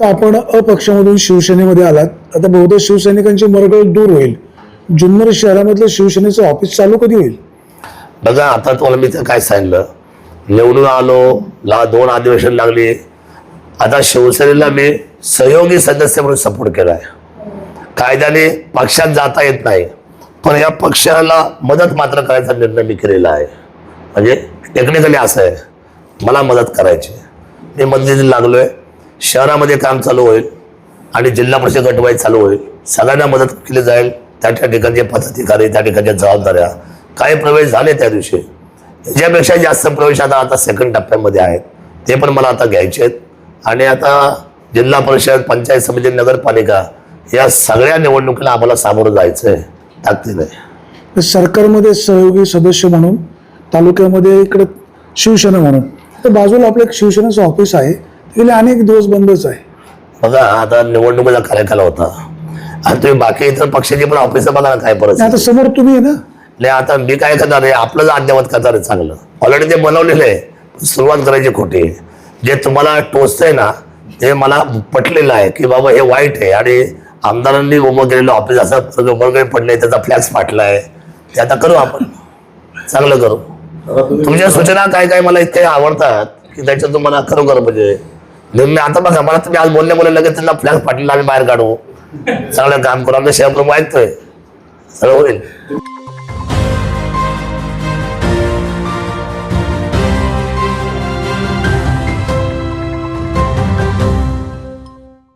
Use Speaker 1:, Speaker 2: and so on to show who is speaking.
Speaker 1: तर आपण अपक्षामधून शिवसेनेमध्ये आलात. आता बहुतेक शिवसैनिकांची मरगळ दूर होईल. जुन्नर शहरामधलं शिवसेनेचं ऑफिस चालू कधी होईल?
Speaker 2: बघा आता तुम्हाला मी तर काय सांगितलं? निवडून आलो ला दोन अधिवेशन लागले. आता शिवसेनेला मी सहयोगी सदस्य म्हणून सपोर्ट केला आहे कायद्याने पक्षात जाता येत नाही. पण या पक्षाला मदत मात्र करायचा निर्णय मी केलेला आहे. म्हणजे टेक्निकली असं आहे. मला मदत करायची मी मदतीला आहे शहरामध्ये काम चालू होईल आणि जिल्हा परिषद गटवाई चालू होईल. सगळ्यांना मदत केली जाईल. त्या त्या ठिकाणचे पदाधिकारी त्या ठिकाणच्या जबाबदाऱ्या. काही प्रवेश झाले त्या दिवशी. याच्यापेक्षा जास्त प्रवेश आता आता सेकंड टप्प्यामध्ये आहेत. ते पण मला आता घ्यायचे आहेत. आणि आता जिल्हा परिषद पंचायत समिती नगरपालिका या सगळ्या निवडणुकीला आम्हाला सामोरं जायचं आहे ताकदीने
Speaker 1: सरकारमध्ये सहयोगी सदस्य म्हणून तालुक्यामध्ये इकडे शिवसेना म्हणून. तर बाजूला आपलं एक शिवसेनेचं ऑफिस आहे. गेले अनेक दिवस बंदच आहे.
Speaker 2: बघा आता निवडणुकीचा कार्यकाल होता. आणि तुम्ही बाकी इतर पक्षाची पण ऑफिस बघा ना काय परिस्थिती.
Speaker 1: आता समोर तुम्ही आहे ना?
Speaker 2: नाही आता मी काय करणार आहे आपलं जर अद्ययावत करणार आहे चांगलं. ऑलरेडी ते बनवलेलं आहे. सुरुवात करायची खोटी. जे तुम्हाला टोचतंय ना ते मला पटलेलं आहे की बाबा हे वाईट आहे. आणि आमदारांनी उभं केलेलं ऑफिस असं वगैरे पडलंय त्याचा फ्लॅक्स फाटला आहे ते आता करू आपण. चांगलं करू. तुमच्या सूचना काय काय मला इतके आवडतात की त्याच्यात तुम्हाला खरोखर म्हणजे. निर्णय आता बघा मला तुम्ही आज बोलले बोलले लगेच त्यांना फ्लॅग फाटलेला आम्ही बाहेर काढू. चांगलं काम करू. आमच्या शहर प्रमुख ऐकतोय. सगळं होईल.